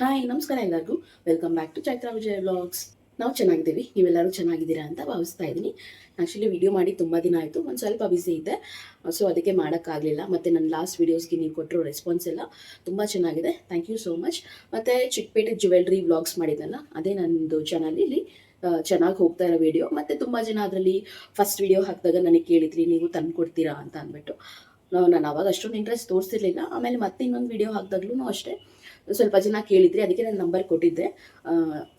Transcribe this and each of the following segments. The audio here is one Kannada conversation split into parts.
ಹಾಯ್, ನಮಸ್ಕಾರ ಎಲ್ಲರಿಗೂ. Welcome back to Chaitra Vijaya vlogs ನಾವು ಚೆನ್ನಾಗಿದ್ದೀವಿ. ನೀವೆಲ್ಲರೂ ಚೆನ್ನಾಗಿದ್ದೀರಾ ಅಂತ ಭಾವಿಸ್ತಾ ಇದ್ದೀನಿ. ಆ್ಯಕ್ಚುಲಿ ವಿಡಿಯೋ ಮಾಡಿ ತುಂಬ ದಿನ ಆಯಿತು. ಒಂದು ಸ್ವಲ್ಪ ಬಿಸಿ ಇದ್ದೆ. ಸೊ ಅದಕ್ಕೆ ಮಾಡೋಕ್ಕಾಗಲಿಲ್ಲ. ಮತ್ತು ನನ್ನ ಲಾಸ್ಟ್ ವೀಡಿಯೋಸ್ಗೆ ನೀವು ಕೊಟ್ಟರು ರೆಸ್ಪಾನ್ಸ್ ಎಲ್ಲ ತುಂಬ ಚೆನ್ನಾಗಿದೆ. ಥ್ಯಾಂಕ್ ಯು ಸೋ ಮಚ್ ಮತ್ತು ಚಿಕ್ಕಪೇಟೆ ಜ್ಯುವೆಲ್ರಿ ವ್ಲಾಗ್ಸ್ ಮಾಡಿದ್ದಲ್ಲ ಅದೇ ನನ್ನದು ಚಾನಲಲ್ಲಿ ಚೆನ್ನಾಗಿ ಹೋಗ್ತಾ ಇರೋ ವಿಡಿಯೋ ಮತ್ತು ತುಂಬ ಜನ ಅದರಲ್ಲಿ ಫಸ್ಟ್ ವಿಡಿಯೋ ಹಾಕಿದಾಗ ನನಗೆ ಕೇಳಿದ್ರಿ, ನೀವು ತಂದು ಕೊಡ್ತೀರಾ? ಅಂತ ಅಂದ್ಬಿಟ್ಟು. ನಾನು ಅವಾಗ ಅಷ್ಟೊಂದು ಇಂಟ್ರೆಸ್ಟ್ ತೋರಿಸಿರ್ಲಿಲ್ಲ. ಆಮೇಲೆ ಮತ್ತೆ ಇನ್ನೊಂದು ವಿಡಿಯೋ ಹಾಕಿದಾಗ್ಲೂ ಅಷ್ಟೇ. ಸ್ವಲ್ಪ ಜನ ಕೇಳಿದ್ರಿ ಅದಕ್ಕೆ ನಾನು ನಂಬರ್ ಕೊಟ್ಟಿದ್ದೆ.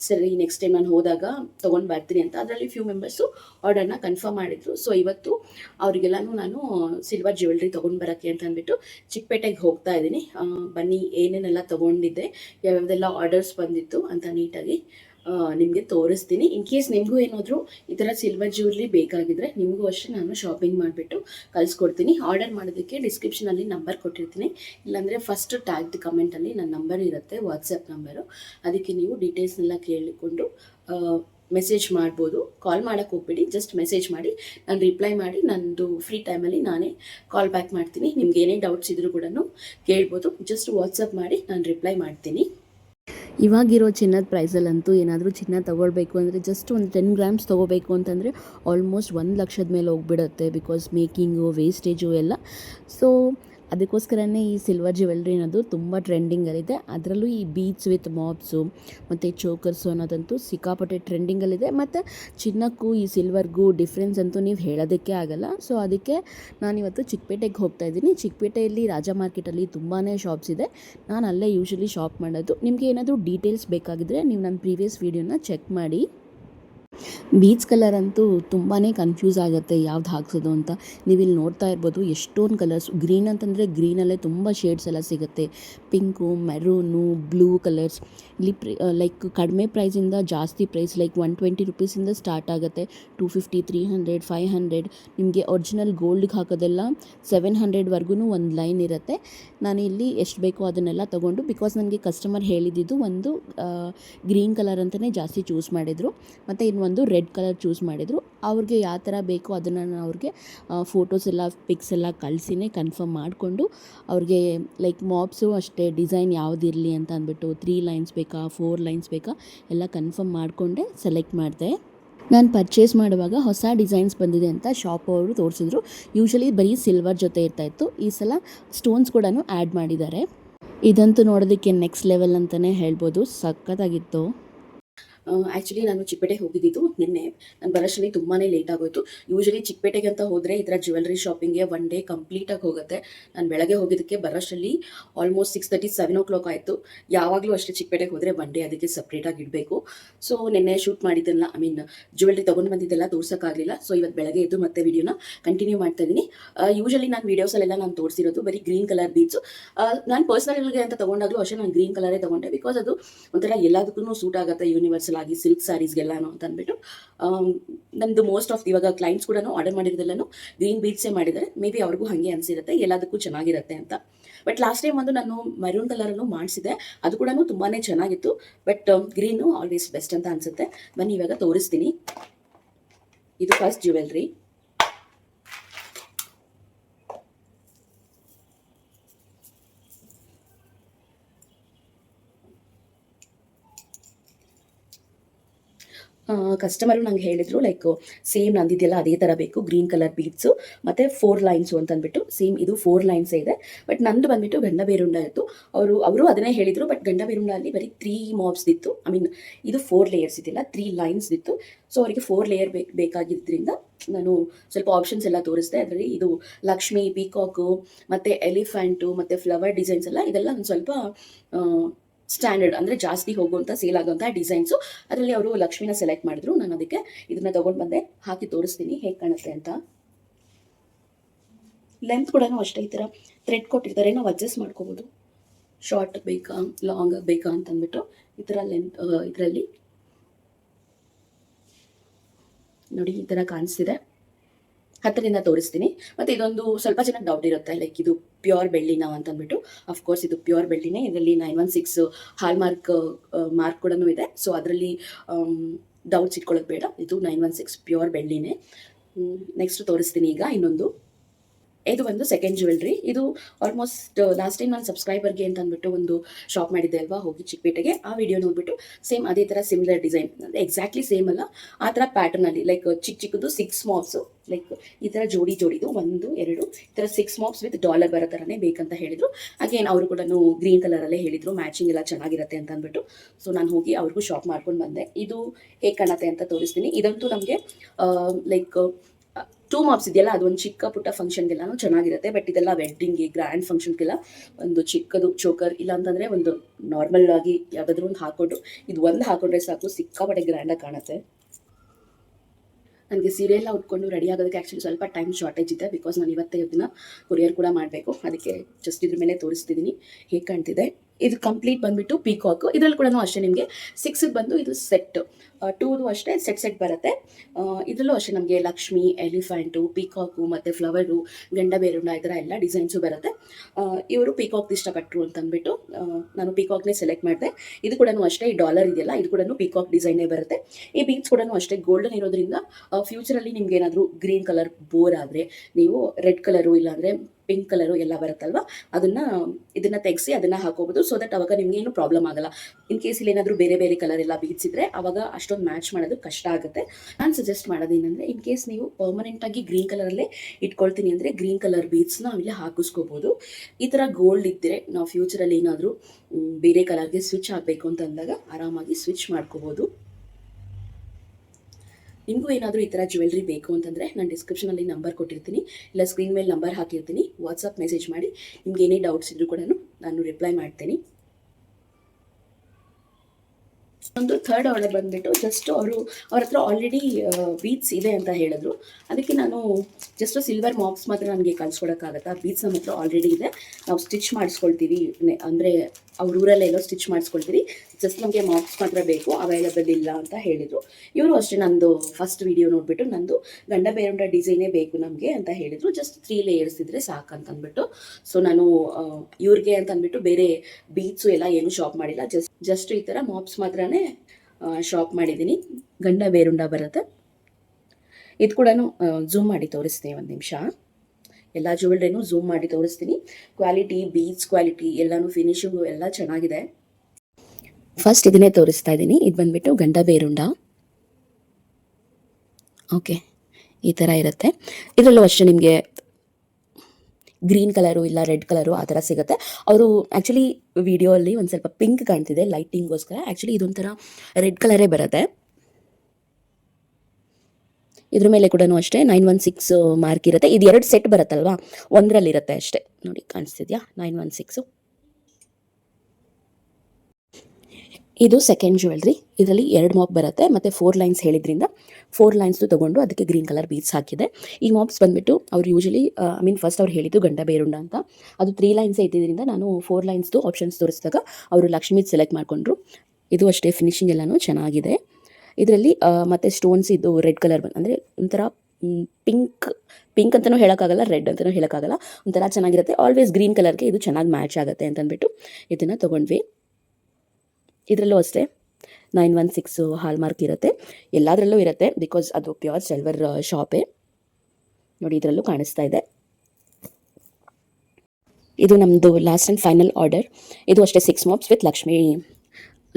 ಸರಿ ನೆಕ್ಸ್ಟ್ ಟೈಮ್ ನಾನು ಹೋದಾಗ ತೊಗೊಂಡು ಬರ್ತೀನಿ ಅಂತ. ಅದರಲ್ಲಿ ಫ್ಯೂ ಮೆಂಬರ್ಸು ಆರ್ಡರ್ನ ಕನ್ಫರ್ಮ್ ಮಾಡಿದ್ರು. ಸೊ ಇವತ್ತು ಅವರಿಗೆಲ್ಲನೂ ನಾನು ಸಿಲ್ವರ್ ಜ್ಯುವೆಲ್ರಿ ತೊಗೊಂಡು ಬರೋಕ್ಕೆ ಅಂತ ಅಂದ್ಬಿಟ್ಟು ಚಿಕ್ಕಪೇಟೆಗೆ ಹೋಗ್ತಾ ಇದ್ದೀನಿ. ಬನ್ನಿ, ಏನೇನೆಲ್ಲ ತೊಗೊಂಡಿದ್ದೆ, ಯಾವ್ಯಾವ್ದೆಲ್ಲ ಆರ್ಡರ್ಸ್ ಬಂದಿತ್ತು ಅಂತ ನೀಟಾಗಿ ನಿಮಗೆ ತೋರಿಸ್ತೀನಿ. ಇನ್ ಕೇಸ್ ನಿಮಗೂ ಏನಾದರೂ ಈ ಥರ ಸಿಲ್ವರ್ ಜ್ಯುವೆಲ್ರಿ ಬೇಕಾಗಿದ್ರೆ ನಿಮಗೂ ಅಷ್ಟೇ ನಾನು ಶಾಪಿಂಗ್ ಮಾಡಿಬಿಟ್ಟು ಕಳಿಸ್ಕೊಡ್ತೀನಿ. ಆರ್ಡರ್ ಮಾಡೋದಕ್ಕೆ ಡಿಸ್ಕ್ರಿಪ್ಷನಲ್ಲಿ ನಂಬರ್ ಕೊಟ್ಟಿರ್ತೀನಿ. ಇಲ್ಲಾಂದರೆ ಫಸ್ಟ್ ಟ್ಯಾಗ್ಡ್ ಕಮೆಂಟಲ್ಲಿ ನನ್ನ ನಂಬರ್ ಇರುತ್ತೆ ವಾಟ್ಸಪ್ ನಂಬರು ಅದಕ್ಕೆ ನೀವು ಡೀಟೇಲ್ಸ್ನೆಲ್ಲ ಕೇಳಿಕೊಂಡು ಮೆಸೇಜ್ ಮಾಡ್ಬೋದು. ಕಾಲ್ ಮಾಡೋಕ್ಕೆ ಹೋಗ್ಬೇಡಿ ಜಸ್ಟ್ ಮೆಸೇಜ್ ಮಾಡಿ. ನಾನು ರಿಪ್ಲೈ ಮಾಡಿ, ನಂದು ಫ್ರೀ ಟೈಮಲ್ಲಿ ನಾನೇ ಕಾಲ್ ಬ್ಯಾಕ್ ಮಾಡ್ತೀನಿ. ನಿಮ್ಗೆ ಏನೇ ಡೌಟ್ಸ್ ಇದ್ರೂ ಕೂಡ ಕೇಳ್ಬೋದು. ಜಸ್ಟ್ ವಾಟ್ಸಪ್ ಮಾಡಿ ನಾನು ರಿಪ್ಲೈ ಮಾಡ್ತೀನಿ. ಇವಾಗಿರೋ ಚಿನ್ನದ ಪ್ರೈಸಲ್ಲಂತೂ ಏನಾದರೂ ಚಿನ್ನ ತೊಗೊಳ್ಬೇಕು ಅಂದರೆ ಜಸ್ಟ್ ಒಂದು ಟೆನ್ ಗ್ರಾಮ್ಸ್ ತೊಗೋಬೇಕು ಅಂತಂದರೆ ಆಲ್ಮೋಸ್ಟ್ ಒಂದು ಲಕ್ಷದ ಮೇಲೆ ಹೋಗ್ಬಿಡುತ್ತೆ ಬಿಕಾಸ್ ಮೇಕಿಂಗು ವೇಸ್ಟೇಜು ಎಲ್ಲ. ಸೊ ಅದಕ್ಕೋಸ್ಕರನೇ ಈ ಸಿಲ್ವರ್ ಜ್ಯುವೆಲ್ರಿ ಅನ್ನೋದು ತುಂಬ ಟ್ರೆಂಡಿಂಗಲ್ಲಿದೆ ಅದರಲ್ಲೂ ಈ ಬೀಚ್ ವಿತ್ ಮಾಬ್ಸು ಮತ್ತು ಚೋಕರ್ಸು ಅನ್ನೋದಂತೂ ಸಿಕ್ಕಾಪಟ್ಟೆ ಟ್ರೆಂಡಿಂಗಲ್ಲಿದೆ ಮತ್ತು ಚಿನ್ನಕ್ಕೂ ಈ ಸಿಲ್ವರ್ಗೂ ಡಿಫ್ರೆನ್ಸ್ ಅಂತೂ ನೀವು ಹೇಳೋದಕ್ಕೆ ಆಗಲ್ಲ. ಸೊ ಅದಕ್ಕೆ ನಾನಿವತ್ತು ಚಿಕ್ಕಪೇಟೆಗೆ ಹೋಗ್ತಾ ಇದ್ದೀನಿ. ಚಿಕ್ಕಪೇಟೆಯಲ್ಲಿ ರಾಜಾ ಮಾರ್ಕೆಟಲ್ಲಿ ತುಂಬಾ ಶಾಪ್ಸ್ ಇದೆ. ನಾನು ಅಲ್ಲೇ ಯೂಶಲಿ ಶಾಪ್ ಮಾಡೋದು. ನಿಮಗೆ ಏನಾದರೂ ಡೀಟೇಲ್ಸ್ ಬೇಕಾಗಿದ್ದರೆ ನೀವು ನನ್ನ ಪ್ರೀವಿಯಸ್ ವೀಡಿಯೋನ ಚೆಕ್ ಮಾಡಿ. ಬೀಚ್ ಕಲರ್ ಅಂತೂ ತುಂಬಾ ಕನ್ಫ್ಯೂಸ್ ಆಗುತ್ತೆ ಯಾವ್ದು ಹಾಕ್ಸೋದು ಅಂತ. ನೀವು ಇಲ್ಲಿ ನೋಡ್ತಾ ಇರ್ಬೋದು ಎಷ್ಟೊಂದು ಕಲರ್ಸ್ ಗ್ರೀನ್ ಅಂತಂದರೆ ಗ್ರೀನಲ್ಲೇ ತುಂಬ ಶೇಡ್ಸ್ ಎಲ್ಲ ಸಿಗುತ್ತೆ. ಪಿಂಕು ಮೆರೂನು ಬ್ಲೂ ಕಲರ್ಸ್ ಇಲ್ಲಿ ಲೈಕ್ ಕಡಿಮೆ ಪ್ರೈಸಿಂದ ಜಾಸ್ತಿ ಪ್ರೈಸ್ ಲೈಕ್ ಒನ್ ಟ್ವೆಂಟಿ ರುಪೀಸಿಂದ ಸ್ಟಾರ್ಟ್ ಆಗುತ್ತೆ. Two fifty three hundred five hundred ನಿಮಗೆ ಒರಿಜಿನಲ್ ಗೋಲ್ಡ್ಗೆ ಹಾಕೋದೆಲ್ಲ ಸೆವೆನ್ ಹಂಡ್ರೆಡ್ವರೆಗೂ ಒಂದು ಲೈನ್ ಇರುತ್ತೆ. ನಾನು ಇಲ್ಲಿ ಎಷ್ಟು ಬೇಕೋ ಅದನ್ನೆಲ್ಲ ತೊಗೊಂಡು ಬಿಕಾಸ್ ನನಗೆ ಕಸ್ಟಮರ್ ಹೇಳಿದ್ದು ಒಂದು ಗ್ರೀನ್ ಕಲರ್ ಅಂತಲೇ ಜಾಸ್ತಿ ಚೂಸ್ ಮಾಡಿದರು. ಮತ್ತು ಇನ್ನೊಂದು ರೆಡ್ ಕಲರ್ ಚೂಸ್ ಮಾಡಿದರು. ಅವ್ರಿಗೆ ಯಾವ ಥರ ಬೇಕೋ ಅದನ್ನು ನಾನು ಅವ್ರಿಗೆ ಫೋಟೋಸ್ ಎಲ್ಲ ಪಿಕ್ಸ್ ಎಲ್ಲ ಕಳಿಸಿನೇ ಕನ್ಫರ್ಮ್ ಮಾಡಿಕೊಂಡು ಅವ್ರಿಗೆ ಲೈಕ್ ಮಾಪ್ಸು ಅಷ್ಟೇ ಡಿಸೈನ್ ಯಾವುದಿರಲಿ ಅಂತ ಅಂದ್ಬಿಟ್ಟು ತ್ರೀ ಲೈನ್ಸ್ ಬೇಕಾ ಫೋರ್ ಲೈನ್ಸ್ ಬೇಕಾ ಎಲ್ಲ ಕನ್ಫರ್ಮ್ ಮಾಡಿಕೊಂಡೆ ಸೆಲೆಕ್ಟ್ ಮಾಡಿದೆ. ನಾನು ಪರ್ಚೇಸ್ ಮಾಡುವಾಗ ಹೊಸ ಡಿಸೈನ್ಸ್ ಬಂದಿದೆ ಅಂತ ಶಾಪ್ ಅವರು ತೋರಿಸಿದ್ರು. ಯೂಶಲಿ ಬರೀ ಸಿಲ್ವರ್ ಜೊತೆ ಇರ್ತಾಯಿತ್ತು ಈ ಸಲ ಸ್ಟೋನ್ಸ್ ಕೂಡ ಆ್ಯಡ್ ಮಾಡಿದ್ದಾರೆ. ಇದಂತೂ ನೋಡೋದಕ್ಕೆ ನೆಕ್ಸ್ಟ್ ಲೆವೆಲ್ ಅಂತಲೇ ಹೇಳ್ಬೋದು. ಸಖತ್ತಾಗಿತ್ತು. ಆ್ಯಕ್ಚುಲಿ ನಾನು ಚಿಕ್ಕಪೇಟೆಗೆ ಹೋಗಿದ್ದಿದ್ದು ನಿನ್ನೆ. ನಾನು ಬರೋಷ್ಟರಲ್ಲಿ ತುಂಬಾ ಲೇಟ್ ಆಗೋಯ್ತು. ಯೂಶಲಿ ಚಿಕ್ಕಪೇಟೆಗೆ ಅಂತ ಹೋದರೆ ಈ ಜ್ಯುವೆಲ್ಲರಿ ಶಾಪಿಂಗ್ಗೆ ಒನ್ ಡೇ ಕಂಪ್ಲೀಟಾಗಿ ಹೋಗುತ್ತೆ. ನಾನು ಬೆಳಗ್ಗೆ ಹೋಗಿದ್ದಕ್ಕೆ ಬರೋಷ್ಟರಲ್ಲಿ almost six thirty seven o'clock ಆಯಿತು. ಯಾವಾಗಲೂ ಅಷ್ಟೇ ಚಿಕ್ಕಪೇಟೆಗೆ ಹೋದರೆ ಒನ್ ಡೇ ಅದಕ್ಕೆ ಸಪ್ರೇಟಾಗಿ ಇಡಬೇಕು. ಸೊ ನಿನ್ನೆ ಶೂಟ್ ಮಾಡಿದ್ದೆಲ್ಲ ಐ ಮೀನ್ ಜ್ಯುವೆಲ್ಲರಿ ತೊಗೊಂಡು ಬಂದಿದ್ದೆಲ್ಲ ತೋರ್ಸೋಕ್ಕಾಗಲಿಲ್ಲ. ಸೊ ಇವತ್ತು ಬೆಳಗ್ಗೆ ಎದ್ದು ಮತ್ತೆ ವಿಡಿಯೋನ ಕಂಟಿನ್ಯೂ ಮಾಡ್ತಾ ಇದ್ದೀನಿ. ಯೂಶಲಿ ನಾನು ವೀಡಿಯೋಸಲ್ಲೆಲ್ಲ ನಾನು ತೋರಿಸಿರೋದು ಬರೀ ಗ್ರೀನ್ ಕಲರ್ ಬೀಚು ನಾನು ಪರ್ಸ್ನಲ್ಗೆ ಅಂತ ತೊಗೊಂಡಾಗಲೂ ಅಷ್ಟೇ ನಾನು ಗ್ರೀನ್ ಕಲರೇ ತೊಗೊಂಡೆ ಬಿಕಾಸ್ ಅದು ಒಂಥರ ಎಲ್ಲದಕ್ಕೂ ಸೂಟ್ ಆಗುತ್ತೆ ಯೂನಿವರ್ಸಲ್ ಆಗಿ ಸಿಲ್ಕ್ ಸ್ಯಾರೀಸ್ಗೆಲ್ಲನೂ ಅಂತ ಅಂದ್ಬಿಟ್ಟು ನಂದು ಮೋಸ್ಟ್ ಆಫ್ ಇವಾಗ ಕ್ಲೈಂಟ್ಸ್ ಕೂಡ ಆರ್ಡರ್ ಮಾಡಿರೋದೆಲ್ಲನೂ ಗ್ರೀನ್ ಬೀಟ್ಸೇ ಮಾಡಿದ್ದಾರೆ. ಮೇ ಬಿ ಅವ್ರಿಗೂ ಹಾಗೆ ಅನಿಸಿರುತ್ತೆ, ಎಲ್ಲದಕ್ಕೂ ಚೆನ್ನಾಗಿರುತ್ತೆ ಅಂತ. ಬಟ್ ಲಾಸ್ಟ್ ಟೈಮ್ ಒಂದು ನಾನು ಮರೂನ್ ಕಲರನ್ನು ಮಾಡಿಸಿದೆ ಅದು ಕೂಡ ತುಂಬಾ ಚೆನ್ನಾಗಿತ್ತು. ಬಟ್ ಗ್ರೀನು ಆಲ್ವೇಸ್ ಬೆಸ್ಟ್ ಅಂತ ಅನಿಸುತ್ತೆ. ಬನ್ನಿ ಇವಾಗ ತೋರಿಸ್ತೀನಿ. ಇದು ಫಸ್ಟ್ ಜ್ಯುವೆಲ್ರಿ ಕಸ್ಟಮರು ನಂಗೆ ಹೇಳಿದರು ಲೈಕ್ ಸೇಮ್ ನಂದಿದೆಯಲ್ಲ, ಅದೇ ಥರ ಬೇಕು ಗ್ರೀನ್ ಕಲರ್ ಬೀಡ್ಸು ಮತ್ತು ಫೋರ್ ಲೈನ್ಸು ಅಂತಂದ್ಬಿಟ್ಟು ಸೇಮ್ ಇದು ಫೋರ್ ಲೈನ್ಸೇ ಇದೆ. ಬಟ್ ನಂದು ಬಂದುಬಿಟ್ಟು ಗಂಡ ಬೇರುಂಡ ಇತ್ತು ಅವರು ಅವರು ಅದನ್ನೇ ಹೇಳಿದರು ಬಟ್ ಗಂಡ ಬೇರುಂಡಲ್ಲಿ ಬರೀ ತ್ರೀ ಮಾಬ್ಸ್ ಇತ್ತು. ಐ ಮೀನ್ ಇದು ಫೋರ್ ಲೇಯರ್ಸ್ ಇದೆಯಲ್ಲ ತ್ರೀ ಲೈನ್ಸ್ ಇತ್ತು. ಸೊ ಅವರಿಗೆ ಫೋರ್ ಲೇಯರ್ ಬೇಕು ಬೇಕಾಗಿದ್ದರಿಂದ ನಾನು ಸ್ವಲ್ಪ ಆಪ್ಷನ್ಸ್ ಎಲ್ಲ ತೋರಿಸಿದೆ. ಅದರಲ್ಲಿ ಇದು ಲಕ್ಷ್ಮಿ ಪೀಕಾಕು ಮತ್ತು ಎಲಿಫೆಂಟು ಮತ್ತು ಫ್ಲವರ್ ಡಿಸೈನ್ಸ್ ಎಲ್ಲ, ಇದೆಲ್ಲ ಒಂದು ಸ್ವಲ್ಪ ಸ್ಟ್ಯಾಂಡರ್ಡ್ ಅಂದರೆ ಜಾಸ್ತಿ ಹೋಗುವಂಥ ಸೇಲ್ ಆಗುವಂಥ ಡಿಸೈನ್ಸು ಅದರಲ್ಲಿ ಅವರು ಲಕ್ಷ್ಮಿನ ಸೆಲೆಕ್ಟ್ ಮಾಡಿದ್ರು. ನಾನು ಅದಕ್ಕೆ ಇದನ್ನ ತೊಗೊಂಡು ಬಂದೆ. ಹಾಕಿ ತೋರಿಸ್ತೀನಿ. ಹೇಗೆ ಕಾಣುತ್ತೆ ಅಂತ. ಲೆಂತ್ ಕೂಡ ಅಷ್ಟೇ ಈ ಥರ ಥ್ರೆಡ್ ಕೊಟ್ಟಿರ್ತಾರೆ. ನಾವು ಅಡ್ಜಸ್ಟ್ ಮಾಡ್ಕೋಬೋದು. ಶಾರ್ಟ್ ಬೇಕಾ ಲಾಂಗ್ ಬೇಕಾ ಅಂತ ಅಂದ್ಬಿಟ್ಟು ಈ ಥರ ಲೆಂತ್ ಇದರಲ್ಲಿ. ನೋಡಿ ಈ ಥರ ಕಾಣಿಸ್ತಿದೆ. ಹತ್ತರಿಂದ ತೋರಿಸ್ತೀನಿ. ಮತ್ತು ಇದೊಂದು ಸ್ವಲ್ಪ ಜನ ಡೌಟ್ ಇರುತ್ತೆ ಲೈಕ್ ಇದು ಪ್ಯೂರ್ ಬೆಳ್ಳಿನ ಅಂತ ಅಂದ್ಬಿಟ್ಟು ಅಫ್ಕೋರ್ಸ್ ಇದು ಪ್ಯೂರ್ ಬೆಳ್ಳಿನೇ, ಇದರಲ್ಲಿ nine one six hallmark mark ಕೂಡ ಇದೆ. ಸೊ ಅದರಲ್ಲಿ ಡೌಟ್ಸ್ ಇಟ್ಕೊಳ್ಳೋದು ಬೇಡ. ಇದು ನೈನ್ ಒನ್ ಸಿಕ್ಸ್ ಪ್ಯೂರ್ ಬೆಳ್ಳಿನೇ. ನೆಕ್ಸ್ಟ್ ತೋರಿಸ್ತೀನಿ ಈಗ ಇನ್ನೊಂದು. ಇದು ಒಂದು ಸೆಕೆಂಡ್ ಜ್ಯುವೆಲ್ರಿ ಇದು ಆಲ್ಮೋಸ್ಟ್ ಲಾಸ್ಟ್ ಟೈಮ್ ನಾನು ಸಬ್ಸ್ಕ್ರೈಬರ್ಗೆ ಅಂತ ಅಂದ್ಬಿಟ್ಟು ಒಂದು ಶಾಪ್ ಮಾಡಿದ್ದೆ ಅಲ್ವಾ, ಹೋಗಿ ಚಿಕ್ಕಪೇಟೆಗೆ. ಆ ವಿಡಿಯೋ ನೋಡ್ಬಿಟ್ಟು ಸೇಮ್ ಅದೇ ಥರ ಸಿಮಿಲರ್ ಡಿಸೈನ್ ಅಂದರೆ ಎಕ್ಸಾಕ್ಟ್ಲಿ ಸೇಮ್ ಅಲ್ಲ, ಆ ಥರ ಪ್ಯಾಟರ್ನಲ್ಲಿ ಲೈಕ್ ಚಿಕ್ಕ ಚಿಕ್ಕದು ಸಿಕ್ಸ್ ಮಾಪ್ಸು ಲೈಕ್ ಈ ಥರ ಜೋಡಿ ಜೋಡಿದು, ಒಂದು, ಎರಡು, ಈ ಥರ ಸಿಕ್ಸ್ ಮಾಪ್ಸ್ ವಿತ್ ಡಾಲರ್ ಬರೋ ಥರನೇ ಬೇಕಂತ ಹೇಳಿದ್ರು. ಅಗೇನ್ ಅವರು ಕೂಡ ಗ್ರೀನ್ ಕಲರಲ್ಲೇ ಹೇಳಿದ್ರು ಮ್ಯಾಚಿಂಗ್ ಎಲ್ಲ ಚೆನ್ನಾಗಿರುತ್ತೆ ಅಂತ ಅಂದ್ಬಿಟ್ಟು. ಸೊ ನಾನು ಹೋಗಿ ಅವ್ರಿಗೂ ಶಾಪ್ ಮಾಡ್ಕೊಂಡು ಬಂದೆ. ಇದು ಹೇಗೆ ಕಾಣತ್ತೆ ಅಂತ ತೋರಿಸ್ತೀನಿ. ಇದಂತೂ ನಮಗೆ ಲೈಕ್ ಟೂ ಮಾಪ್ಸ್ ಇದೆಯಲ್ಲ ಅದೊಂದು ಚಿಕ್ಕ ಪುಟ್ಟ ಫಂಕ್ಷನ್ಗೆಲ್ಲ ಚೆನ್ನಾಗಿರುತ್ತೆ ಬಟ್ ಇದೆಲ್ಲ ವೆಡ್ಡಿಂಗ್ಗೆ ಗ್ರ್ಯಾಂಡ್ ಫಂಕ್ಷನ್ಗೆಲ್ಲ ಒಂದು ಚಿಕ್ಕದು ಚೋಕರ್ ಇಲ್ಲ ಅಂತಂದರೆ ಒಂದು ನಾರ್ಮಲ್ ಆಗಿ ಯಾವುದಾದ್ರೂ ಒಂದು ಹಾಕ್ಕೊಂಡು, ಇದು ಒಂದು ಹಾಕೊಂಡ್ರೆ ಸಾಕು, ಸಿಕ್ಕಾಪಟ್ಟೆ ಗ್ರ್ಯಾಂಡಾಗಿ ಕಾಣುತ್ತೆ. ನನಗೆ ಸೀರೆ ಎಲ್ಲ ಉಟ್ಕೊಂಡು ರೆಡಿ ಆಗೋದಕ್ಕೆ ಆ್ಯಕ್ಚುಲಿ ಸ್ವಲ್ಪ ಟೈಮ್ ಶಾರ್ಟೇಜ್ ಇದೆ ಬಿಕಾಸ್ ನಾನು ಇವತ್ತೇ ದಿನ ಕೊರಿಯರ್ ಕೂಡ ಮಾಡಬೇಕು, ಅದಕ್ಕೆ ಜಸ್ಟ್ ಇದ್ರ ಮೇಲೆ ತೋರಿಸ್ತಿದ್ದೀನಿ ಹೇಗೆ ಕಾಣ್ತಿದೆ. ಇದು ಕಂಪ್ಲೀಟ್ ಬಂದ್ಬಿಟ್ಟು ಪೀಕಾಕ್ ಇದರಲ್ಲಿ ಕೂಡ ಅಷ್ಟೇ ನಿಮಗೆ. ಸಿಕ್ಸ್ ಬಂದು ಇದು ಸೆಟ್ ಟೂದು ಅಷ್ಟೇ ಸೆಟ್ ಸೆಟ್ ಬರುತ್ತೆ. ಇದರಲ್ಲೂ ಅಷ್ಟೇ ನಮಗೆ ಲಕ್ಷ್ಮಿ ಎಲಿಫೆಂಟು ಪೀಕಾಕು ಮತ್ತು ಫ್ಲವರು ಗಂಡ ಬೇರುಂಡ ಈ ಥರ ಎಲ್ಲ ಡಿಸೈನ್ಸು ಬರುತ್ತೆ. ಇವರು ಪೀಕಾಕ್ ಇಷ್ಟಪಟ್ಟರು ಅಂತಂದ್ಬಿಟ್ಟು ನಾನು ಪೀಕಾಕ್ನೇ ಸೆಲೆಕ್ಟ್ ಮಾಡಿದೆ. ಇದು ಕೂಡ ಅಷ್ಟೇ ಈ ಡಾಲರ್ ಇದೆಯಲ್ಲ, ಇದು ಕೂಡ ಪೀಕಾಕ್ ಡಿಸೈನೇ ಬರುತ್ತೆ. ಈ ಬೀನ್ಸ್ ಕೂಡ ಅಷ್ಟೇ ಗೋಲ್ಡನ್ ಇರೋದ್ರಿಂದ ಫ್ಯೂಚರಲ್ಲಿ ನಿಮ್ಗೆ ಏನಾದರೂ ಗ್ರೀನ್ ಕಲರ್ ಬೋರ್ ಆದರೆ, ನೀವು ರೆಡ್ ಕಲರು ಇಲ್ಲಾಂದರೆ ಪಿಂಕ್ ಕಲರು ಎಲ್ಲ ಬರುತ್ತಲ್ವ? ಅದನ್ನು ಇದನ್ನು ತೆಗೆಸಿ ಅದನ್ನು ಹಾಕೋಬೋದು. ಸೊ ದಟ್ ಅವಾಗ ನಿಮ್ಗೆ ಏನು ಪ್ರಾಬ್ಲಮ್ ಆಗಲ್ಲ. ಇನ್ ಕೇಸ್ ಇಲ್ಲಿ ಏನಾದರೂ ಬೇರೆ ಬೇರೆ ಕಲರ್ ಎಲ್ಲ ಬೀಚಿದ್ರೆ ಅವಾಗ ಅಷ್ಟೊಂದು ಮ್ಯಾಚ್ ಮಾಡೋದು ಕಷ್ಟ ಆಗುತ್ತೆ. ನಾನು ಸಜೆಸ್ಟ್ ಮಾಡೋದೇನೆಂದರೆ ಇನ್ ಕೇಸ್ ನೀವು ಪರ್ಮನೆಂಟಾಗಿ ಗ್ರೀನ್ ಕಲರಲ್ಲೇ ಇಟ್ಕೊಳ್ತೀನಿ ಅಂದರೆ ಗ್ರೀನ್ ಕಲರ್ ಬೀಡ್ಸ್ನ ನಾವಿಲ್ಲಿ ಹಾಕಿಸ್ಕೋಬೋದು. ಈ ಥರ ಗೋಲ್ಡ್ ಇದ್ದರೆ ನಾವು ಫ್ಯೂಚರಲ್ಲಿ ಏನಾದರೂ ಬೇರೆ ಕಲರ್ಗೆ ಸ್ವಿಚ್ ಆಗಬೇಕು ಅಂತ ಅಂದಾಗ ಆರಾಮಾಗಿ ಸ್ವಿಚ್ ಮಾಡ್ಕೋಬೋದು. ನಿಮಗೂ ಏನಾದರೂ ಈ ಥರ ಜ್ಯುವೆಲ್ರಿ ಬೇಕು ಅಂತಂದರೆ ನಾನು ಡಿಸ್ಕ್ರಿಪ್ಷನಲ್ಲಿ ನಂಬರ್ ಕೊಟ್ಟಿರ್ತೀನಿ. ಇಲ್ಲ ಸ್ಕ್ರೀನ್ ಮೇಲೆ ನಂಬರ್ ಹಾಕಿರ್ತೀನಿ. ವಾಟ್ಸಪ್ ಮೆಸೇಜ್ ಮಾಡಿ. ನಿಮ್ಗೆ ಏನೇ ಡೌಟ್ಸ್ ಇದ್ರೂ ಕೂಡ ನಾನು ರಿಪ್ಲೈ ಮಾಡ್ತೀನಿ. ಒಂದು ಥರ್ಡ್ ಆರ್ಡರ್ ಬಂದುಬಿಟ್ಟು ಜಸ್ಟ್ ಅವರು, ಅವ್ರ ಹತ್ರ ಆಲ್ರೆಡಿ ಬೀಟ್ಸ್ ಇದೆ ಅಂತ ಹೇಳಿದ್ರು. ಅದಕ್ಕೆ ನಾನು ಜಸ್ಟ್ ಸಿಲ್ವರ್ ಮಾಪ್ಸ್ ಮಾತ್ರ ನನಗೆ ಕಳ್ಸ್ಕೊಡೋಕ್ಕಾಗತ್ತಾ? ಬೀಟ್ಸ್ ನಮ್ಮ ಹತ್ರ ಆಲ್ರೆಡಿ ಇದೆ. ನಾವು ಸ್ಟಿಚ್ ಮಾಡಿಸ್ಕೊಳ್ತೀವಿ. ಅಂದರೆ ಅವ್ರ ಊರಲ್ಲೆಲ್ಲೋ ಸ್ಟಿಚ್ ಮಾಡಿಸ್ಕೊಳ್ತೀವಿ ಜಸ್ಟ್ ನಮಗೆ ಮಾರ್ಕ್ಸ್ ಮಾತ್ರ ಬೇಕು ಅವೈಲಬಲ್ ಇಲ್ಲ ಅಂತ ಹೇಳಿದರು. ಇವರು ಅಷ್ಟೇ ನಂದು ಫಸ್ಟ್ ವಿಡಿಯೋ ನೋಡಿಬಿಟ್ಟು ನಂದು ಗಂಡ ಬೇರೊಂಡ ಡಿಸೈನೇ ಬೇಕು ನಮಗೆ ಅಂತ ಹೇಳಿದರು. ಜಸ್ಟ್ ತ್ರೀ ಲೇಯರ್ಸ್ ಇದ್ದರೆ ಅಂದ್ಬಿಟ್ಟು ಸೊ ನಾನು ಇವ್ರಿಗೆ ಅಂತ ಅಂದ್ಬಿಟ್ಟು ಬೇರೆ ಬೀಟ್ಸು ಎಲ್ಲ ಏನು ಶಾಪ್ ಮಾಡಿಲ್ಲ. ಜಸ್ಟ್ ಜಸ್ಟ್ ಈ ಥರ ಮಾಪ್ಸ್ ಮಾತ್ರನೇ ಶಾಪ್ ಮಾಡಿದ್ದೀನಿ. ಗಂಡ ಬೇರುಂಡ ಬರುತ್ತೆ. ಇದು ಕೂಡ ಝೂಮ್ ಮಾಡಿ ತೋರಿಸ್ತೀನಿ ಒಂದು ನಿಮಿಷ. ಎಲ್ಲ ಜ್ಯುವೆಲ್ರಿನೂ ಝೂಮ್ ಮಾಡಿ ತೋರಿಸ್ತೀನಿ. ಕ್ವಾಲಿಟಿ ಬೀಚ್ ಕ್ವಾಲಿಟಿ ಎಲ್ಲನೂ ಫಿನಿಶಿಂಗು ಎಲ್ಲ ಚೆನ್ನಾಗಿದೆ. ಫಸ್ಟ್ ಇದನ್ನೇ ತೋರಿಸ್ತಾ ಇದ್ದೀನಿ ಇದು ಬಂದುಬಿಟ್ಟು ಗಂಡ ಬೇರುಂಡ. ಓಕೆ ಈ ಥರ ಇರುತ್ತೆ. ಇದರಲ್ಲೂ ಅಷ್ಟೇ ನಿಮಗೆ ಗ್ರೀನ್ ಕಲರು ಇಲ್ಲ ರೆಡ್ ಕಲರು ಆ ಥರ ಸಿಗುತ್ತೆ. ಅವರು ಆ್ಯಕ್ಚುಲಿ ವಿಡಿಯೋ ಅಲ್ಲಿ ಒಂದು ಸ್ವಲ್ಪ ಪಿಂಕ್ ಕಾಣ್ತಿದೆ ಲೈಟಿಂಗ್ಗೋಸ್ಕರ ಆ್ಯಕ್ಚುಲಿ ಇದೊಂಥರ ರೆಡ್ ಕಲರೇ ಬರುತ್ತೆ. ಇದ್ರ ಮೇಲೆ ಕೂಡ ಅಷ್ಟೇ ನೈನ್ ಒನ್ ಸಿಕ್ಸ್ ಮಾರ್ಕ್ ಇರುತ್ತೆ. ಇದು ಎರಡು ಸೆಟ್ ಬರುತ್ತಲ್ವಾ? ಒಂದರಲ್ಲಿರುತ್ತೆ ಅಷ್ಟೇ. ನೋಡಿ, ಕಾಣಿಸ್ತಿದ್ಯಾ? ನೈನ್ ಒನ್ ಸಿಕ್ಸು ಇದು ಸೆಕೆಂಡ್ ಜ್ಯುವೆಲ್ರಿ ಇದರಲ್ಲಿ ಎರಡು ಮಾಪ್ ಬರುತ್ತೆ, ಮತ್ತು ಫೋರ್ ಲೈನ್ಸ್ ಹೇಳಿದ್ರಿಂದ ಫೋರ್ ಲೈನ್ಸ್ದು ತೊಗೊಂಡು ಅದಕ್ಕೆ ಗ್ರೀನ್ ಕಲರ್ ಬೀಡ್ಸ್ ಹಾಕಿದೆ. ಈ ಮಾಪ್ಸ್ ಬಂದುಬಿಟ್ಟು ಅವ್ರು ಯೂಶಲಿ ಐ ಮೀನ್ ಫಸ್ಟ್ ಅವ್ರು ಹೇಳಿದ್ದು ಗಂಡ ಬೇರುಂಡ ಅಂತ. ಅದು ತ್ರೀ ಲೈನ್ಸೇ ಇದ್ದಿದ್ರಿಂದ ನಾನು ಫೋರ್ ಲೈನ್ಸ್ದು ಆಪ್ಷನ್ಸ್ ತೋರಿಸಿದಾಗ ಅವರು ಲಕ್ಷ್ಮೀದ್ ಸೆಲೆಕ್ಟ್ ಮಾಡಿಕೊಂಡ್ರು. ಇದು ಅಷ್ಟೇ ಫಿನಿಶಿಂಗ್ ಎಲ್ಲನೂ ಚೆನ್ನಾಗಿದೆ. ಇದರಲ್ಲಿ ಮತ್ತು ಸ್ಟೋನ್ಸ್ ಇದು ರೆಡ್ ಕಲರ್ ಬಂದು ಅಂದರೆ ಒಂಥರ ಪಿಂಕ್ ಪಿಂಕ್ ಅಂತಲೂ ಹೇಳೋಕ್ಕಾಗಲ್ಲ ರೆಡ್ ಅಂತಲೂ ಹೇಳೋಕ್ಕಾಗಲ್ಲ. ಒಂಥರ ಚೆನ್ನಾಗಿರುತ್ತೆ. ಆಲ್ವೇಸ್ ಗ್ರೀನ್ ಕಲರ್ಗೆ ಇದು ಚೆನ್ನಾಗಿ ಮ್ಯಾಚ್ ಆಗುತ್ತೆ ಅಂತ ಅಂದ್ಬಿಟ್ಟು ಇದನ್ನು ತೊಗೊಂಡ್ವಿ. ಇದರಲ್ಲೂ ಅಷ್ಟೇ nine one six hallmark ಇರುತ್ತೆ. ಎಲ್ಲದರಲ್ಲೂ ಇರುತ್ತೆ ಬಿಕಾಸ್ ಅದು ಪ್ಯೂರ್ ಸಿಲ್ವರ್ ಶಾಪೇ ನೋಡಿ, ಇದರಲ್ಲೂ ಕಾಣಿಸ್ತಾ ಇದೆ. ಇದು ನಮ್ಮದು ಲಾಸ್ಟ್ ಆ್ಯಂಡ್ ಫೈನಲ್ ಆರ್ಡರ್ ಇದು ಅಷ್ಟೇ six maps with Lakshmi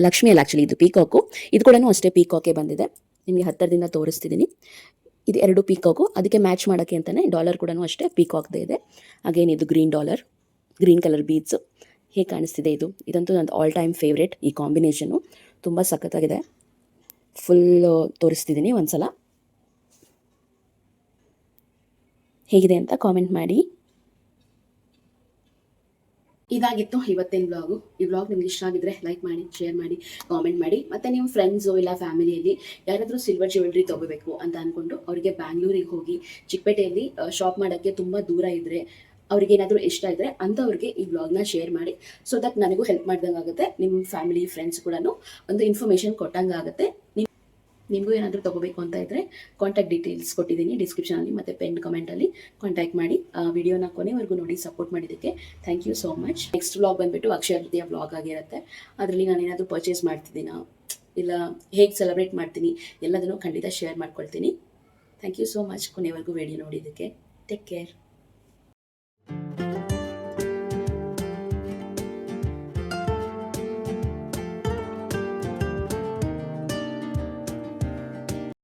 Lakshmi ಅಲ್ಲ ಆ್ಯಕ್ಚುಲಿ ಇದು ಪೀಕಾಕು ಇದು ಕೂಡ ಅಷ್ಟೇ ಪೀಕಾಕೆ ಬಂದಿದೆ. ನಿಮಗೆ ಹತ್ತಿರದಿಂದ ತೋರಿಸ್ತಿದ್ದೀನಿ ಇದು ಎರಡು ಪೀಕಾಕು ಅದಕ್ಕೆ ಮ್ಯಾಚ್ ಮಾಡೋಕ್ಕೆ ಅಂತಲೇ ಡಾಲರ್ ಕೂಡ ಅಷ್ಟೇ ಪೀಕಾಕ್ದೇ ಇದೆ. ಅಗೇನ್ ಇದು green dollar green colour beads ಹೇಗೆ ಕಾಣಿಸ್ತಿದೆ ಇದು? ಇದಂತೂ ನಂದು ಆಲ್ ಟೈಮ್ ಫೇವ್ರೇಟ್ ಈ ಕಾಂಬಿನೇಷನು ತುಂಬ ಸಖತ್ತಾಗಿದೆ. ಫುಲ್ ತೋರಿಸ್ತಿದ್ದೀನಿ ಒಂದು ಸಲ ಹೇಗಿದೆ ಅಂತ ಕಾಮೆಂಟ್ ಮಾಡಿ. ಇದಾಗಿತ್ತು ಇವತ್ತಿನ ಬ್ಲಾಗು ಈ ಬ್ಲಾಗ್ ನಿಮ್ಗೆ ಇಷ್ಟ ಆಗಿದ್ರೆ ಲೈಕ್ ಮಾಡಿ ಶೇರ್ ಮಾಡಿ ಕಾಮೆಂಟ್ ಮಾಡಿ. ಮತ್ತೆ ನಿಮ್ಮ ಫ್ರೆಂಡ್ಸು ಇಲ್ಲ ಫ್ಯಾಮಿಲಿಯಲ್ಲಿ ಯಾರಾದರೂ ಸಿಲ್ವರ್ ಜ್ಯುವೆಲ್ರಿ ತೊಗೋಬೇಕು ಅಂತ ಅಂದ್ಕೊಂಡು ಅವರಿಗೆ ಬ್ಯಾಂಗ್ಳೂರಿಗೆ ಹೋಗಿ ಚಿಕ್ಕಪೇಟೆಯಲ್ಲಿ ಶಾಪ್ ಮಾಡೋಕ್ಕೆ ತುಂಬ ದೂರ ಇದ್ದರೆ ಅವ್ರಿಗೆ ಏನಾದರೂ ಇಷ್ಟ ಇದ್ದರೆ ಅಂಥವ್ರಿಗೆ ಈ ಬ್ಲಾಗ್ನ ಶೇರ್ ಮಾಡಿ. ಸೊ ದಟ್ ನನಗೂ ಹೆಲ್ಪ್ ಮಾಡ್ದಂಗೆ ಆಗುತ್ತೆ ನಿಮ್ಮ ಫ್ಯಾಮಿಲಿ ಫ್ರೆಂಡ್ಸ್ ಕೂಡ ಒಂದು ಇನ್ಫಾರ್ಮೇಷನ್ ಕೊಟ್ಟಂಗೆ ಆಗುತ್ತೆ ನಿಮಗೂ ಏನಾದರೂ ತೊಗೋಬೇಕು ಅಂತ ಇದ್ದರೆ ಕಾಂಟ್ಯಾಕ್ಟ್ ಡೀಟೇಲ್ಸ್ ಕೊಟ್ಟಿದ್ದೀನಿ ಡಿಸ್ಕ್ರಿಪ್ಷನಲ್ಲಿ ಮತ್ತು ಪೆನ್ ಕಮೆಂಟಲ್ಲಿ ಕಾಂಟ್ಯಾಕ್ಟ್ ಮಾಡಿ ವಿಡಿಯೋನ ಕೊನೆವರೆಗೂ ನೋಡಿ ಸಪೋರ್ಟ್ ಮಾಡಿದ್ದಕ್ಕೆ thank you so much next vlog ಬಂದುಬಿಟ್ಟು ಅಕ್ಷಯ ತೃತೀಯ ಬ್ಲಾಗ್ ಆಗಿರುತ್ತೆ. ಅದರಲ್ಲಿ ನಾನು ಏನಾದರೂ ಪರ್ಚೇಸ್ ಮಾಡ್ತಿದ್ದೀನಾ? ಇಲ್ಲ ಹೇಗೆ ಸೆಲೆಬ್ರೇಟ್ ಮಾಡ್ತೀನಿ? ಎಲ್ಲದನ್ನು ಖಂಡಿತ ಶೇರ್ ಮಾಡ್ಕೊಳ್ತೀನಿ. ಥ್ಯಾಂಕ್ ಯು ಸೋ ಮಚ್ ಕೊನೆವರೆಗೂ ವಿಡಿಯೋ ನೋಡಿದ್ದಕ್ಕೆ. Take care